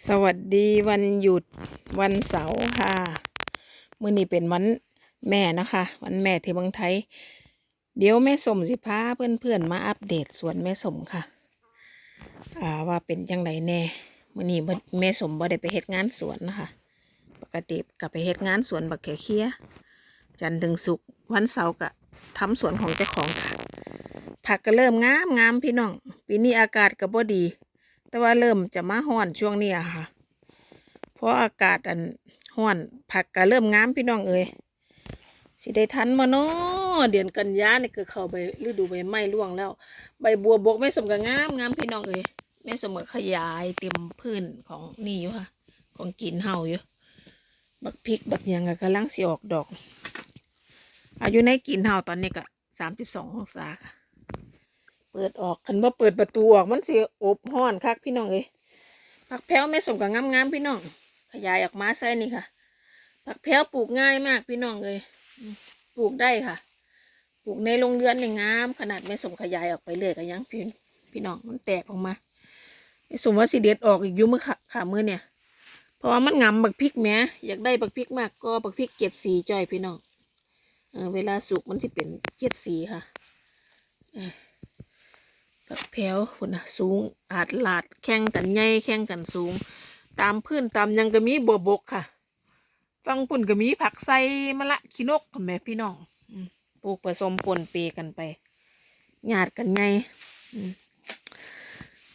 สวัสดีวันหยุดวันเสาร์ค่ะ มื้อนี้เป็นวันแม่นะคะ วันแม่ที่เมืองไทย เดี๋ยวแม่สมสิพาเพื่อนๆมาอัปเดตสวนแม่สมค่ะอ่าว่าเป็นยังไงแน่มื้อนี้แม่สมบ่ได้ไปเฮ็ดงานสวนนะคะ ปกติก็ไปเฮ็ดงานสวนบักแขเคียจันทร์ถึงศุกร์วันเสาร์ก็ทำสวนของเจ้าของค่ะผักก็เริ่มงามงามพี่น้องปีนี้อากาศก็บ่ดี แต่ว่าเริ่มจะมาห้อนช่วงนี้อะค่ะ เพราะอากาศอันห้อนผักก็เริ่มงามพี่น้องเอ้ยสิได้ทันมาเนาะเดือนกันยานี่คือเข้าใบฤดูใบไม้ร่วงแล้ว ใบบัวบกแม่สมก็งามงามพี่น้องเอ้ยแม่สมก็ขยายเต็มพื้นของนี่อยู่ค่ะ ของกินเฮาอยู่บักพริกบักยังก็กำลังสิออกดอกอายุในกินเฮาตอนนี้ก็สามสิบสององศาค่ะ เปิดออกคันว่าเปิดประตูออกมันเสิอบห้อนคักพี่น้องเอ้ยผักแพ้วแม่สมกับงามๆพี่น้อง ขยายออกมาใส่นี่ค่ะผักแพ้วปลูกง่ายมากพี่น้องเลยอืมปลูกได้ค่ะ ปลูกในโรงเรือนในงาม ขนาดแม่สมขยายออกไปเลยก็ยังพี่พี่น้องมันแตกออกมาแม่สมว่าสิเด็ดออกอีกอยุ่มือขาขามือเนี่ย เพราะว่ามันงามบักพริกแม่อยากได้บักพริกมากก็บักพริกเจ็ดสีจ้อยพี่น้องเออเวลาสุกมันสิเป็นเจ็ดสีค่ะ แพ้วคุณนะสูงอาดลาดแข่งกันใหญ่แข่งกันสูง ตามพื้นตามยังก็มีบัวบกค่ะฟังปุ่นก็มีผักไซมะละขี้นกค่ะแม่พี่น้องปลูกผสมปนเปกันไปหยาดกันไง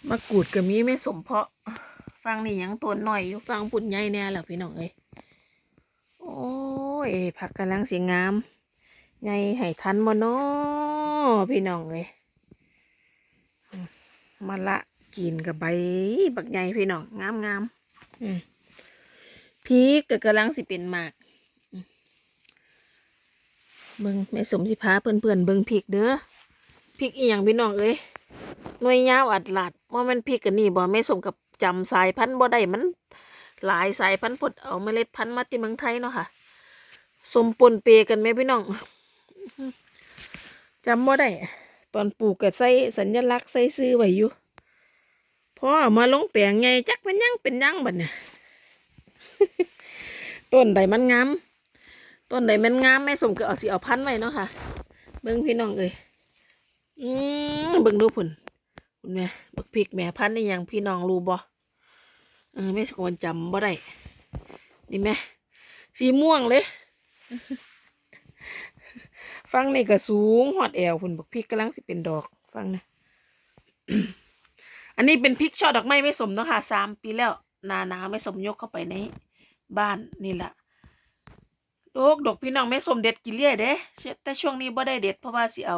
มะกรูดก็มีไม่สมเพาะ ฟังนี่ยังต้นหน่อยอยู่ฟังปุ่นใหญ่แน่แล้วพี่น้องเอ้ยโอ้ยผักกำลังสีงามไงให้ทันบ่เนาะพี่น้องเอ้ย มาละกินกับใบบักใหญ่พี่น้องงามงามพริกก็กำลังสิเป็นหมากมเบิงแม่สมสิพาเพื่อนเพื่อนเบิ่งพริกเด้อพริกอีหยังพี่น้องเอ้ยหน่วยยาวอัดหลัดว่ามันพริกกันนี่บ่แม่สมกับจำสายพันธุ์บ่ได้มัน หลายสายพันธุ์พดเอาเมล็ดพันธุ์มาที่เมืองไทยเนาะค่ะสมปนเปกันไหมพี่น้องจำบ่ได้ ตอนปลูกก็ใส่สัญลักษณ์ใส่ซื้อไว้อยู่พอเอมาลงแปลงไงจักเป็นยังเป็นยังบัดเนี่ยต้นใดมันงามต้นใดมันงามแม่สมก็เอาสิเอาพันธุ์ไว้เนาะค่ะเบิ่งพี่น้องเอ้ยอืมเบิ่งดูพุ่นคุณแม่บักพริกแม่พันธุ์นี่ยังพี่น้องรู้บ่เออแม่สกวันจำบ่ได้นี่แม่สีม่วงเลย ฟังนี่ก็สูงหอดแอวคุณบักพริกกำลังสิเป็นดอก ฟังนะ อันนี้เป็นพริกช่อดอกไม้ไม่สมเนาะค่ะสามปีแล้วนาหนาไม่สมยกเข้าไปในบ้านนี่แหละดอกดอกพี่น้องไม่สมเด็ดกินเลี่ยเด้แต่ช่วงนี้บ่ได้เด็ดเพราะว่าสิเอา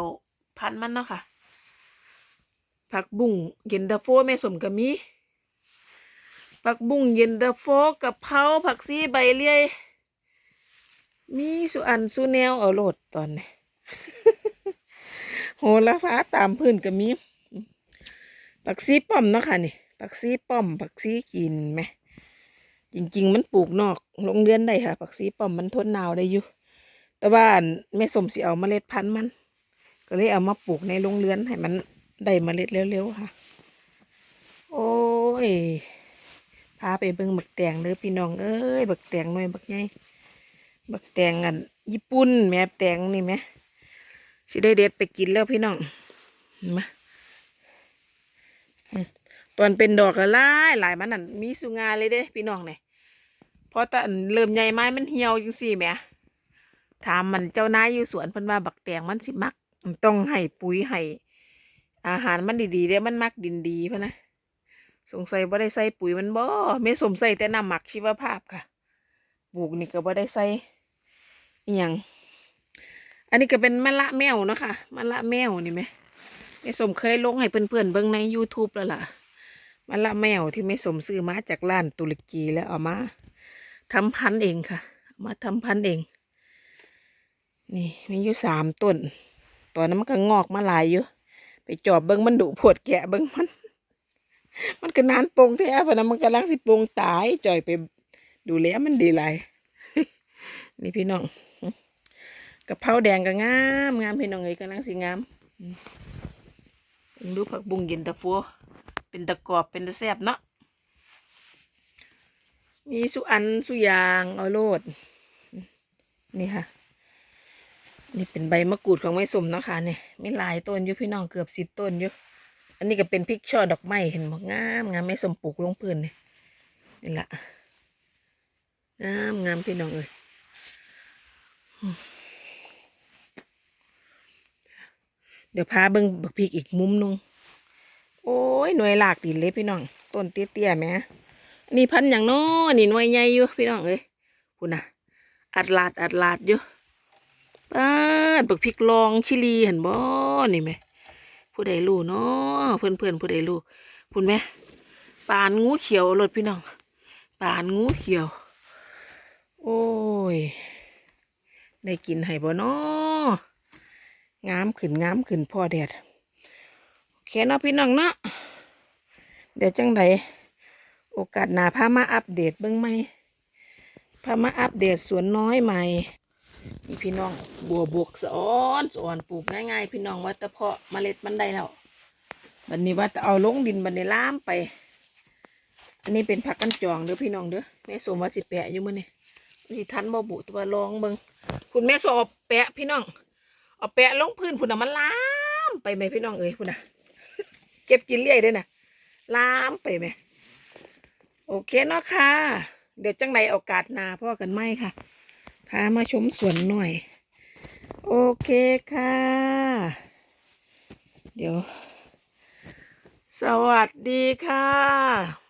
พันมันเนาะค่ะ ผักบุ้งเย็นตาโฟแม่สมก็มีผักบุ้งเย็นตาโฟกะเพราผักซีใบเลื่อย มีสุอันสุแนวเอาโหลดตอนนี้ โหระพาตามพื้นก็มีปักซีป้อมเนาะค่ะนี่ปักซีป้อมปักซีกินไหมจริง ๆ มันปลูกนอกโรงเรือนได้ค่ะปักซีป้อมมันทนหนาวได้อยู่แต่ว่าอันแม่สมสิเอาเมล็ดพันธุ์มัน ก็เลยเอามาปลูกในโรงเรือนให้มันได้เมล็ดเร็วๆค่ะ โอ้ยพาไปเบิ่งบักแตงเด้อพี่น้องเอ้ยบักแตงหน่อยบักใหญ่บักแตงอันญี่ปุ่นแม่แตงนี่แม่ สิได้เด็ดไปกินแล้วพี่น้องเห็นไหมาตอนเป็นดอกละลายหลายมันนั่นมีสุงาเลยเด้พี่น้องเนี่ยพอตอนเริ่มใหญ่ไม้มันเหี่ยวจังสี่แหม่ถามมันเจ้านายอยู่สวนเพิ่นว่าบักแตงมันสิมักต้องให้ปุ๋ยให้อาหารมันดีๆเด้มันมักดินดีพะนะสงสัยบ่ได้ใส่ปุ๋ยมันบ่ไม่สมใส่แต่น้ำหมักชีวภาพค่ะปลูกนี่ก็บ่ได้ใส่อหย่าง อันนี้ก็เป็นมะละแมวนะคะมะละแมวนี่ไหมแม่สมเคยลงให้เพื่อนๆเบิ่งใน YouTube แล้วล่ะมะละแมวที่แม่สมซื้อมาจากร้านตุรกีแล้วเอามาทำพันธุ์เองค่ะามาทำพันธุ์เอง นี่มีอยู่สามต้นตอนนั้นมันก็งอกมาหลายอยู่ไปจอบเบิ่งมันดุปวดแกะเบิ่งมัน มันก็นานปงแท้พะนะมันกำลังสิปงตายจ่อยไปดูแลมันดีหลายนี่พี่น้อง กะเพราแดงก็งามงามพี่น้องเอ้ยกำลังสิงามอืมดูผักบุ้งเย็นตะฟัวเป็นตะกรอบเป็นตะแซ่บเนาะมีสุอันสุยางเอาโลด นี่ค่ะ นี่เป็นใบมะกรูดของแม่สมเนาะค่ะเนี่ยไม่หลายต้นอยู่พี่น้องเกือบสิบต้นอยู่อันนี้ก็เป็นพริกช่อดอกไม้เห็นบอกงามงามแม่สมปลูกลงพื้นนี่นี่ละงามงามพี่น้องเอ้ยอืม เดี๋ยวพาเบิ่งบักพริกอีกมุมหนึงโอ้ยหน่วยหลากดินเลยพี่น้องต้นเตี้ยๆแหม่นนี่พันอย่างน้อนี่หน่วยใหญ่อยู่พี่น้องเอ้ยคุณน่ะ อัดลาดอัดลาดอยู่ป้าดบักพริกลองชิลีเห็นบ่นี่ไหมผู้ใดรู้เนาะเพื่อนเพื่อนผู้ใดรู้พุ่นไหมปานงูเขียวรถพี่น้องปานงูเขียว โอ้ย ได้กินให้บ่เนาะ งามขึ้นงามขึ้นพ่อแดดโอเคเนาะพี่น้องเนาะเดี๋ยวจังใดโอกาสหน้าพามาอัปเดตเบิ่งไหมพามาอัปเดตสวนน้อยใหม่นี่พี่น้องบัวบกสอนสอนปลูกง่าย ๆ พี่น้องว่าแต่เพาะเมล็ดมันได้แล้วบันนี้ว่าจะเอาลงดินบัดนนี้ล้ามไป อันนี้เป็นผักกันจองเด้อพี่น้องเด้อแม่สมว่าสิแปะอยู่มื้อนี่มันสิทันบ่บุตัวลองเบิ่งคุณแม่สมเอาแปะพี่น้อง เอาแปะลงพื้นพุ่นน่ะมันล้ามไปไหมพี่น้องเอ้ยพุ่นน่ะเก็บกินเรื่อยด้อน่ะล้ามไปไหมโอเคเนาะค่ะ เดี๋ยวจังใดโอกาสนาพ่อกันไหมค่ะพามาชมสวนหน่อย โอเคค่ะ เดี๋ยว สวัสดีค่ะ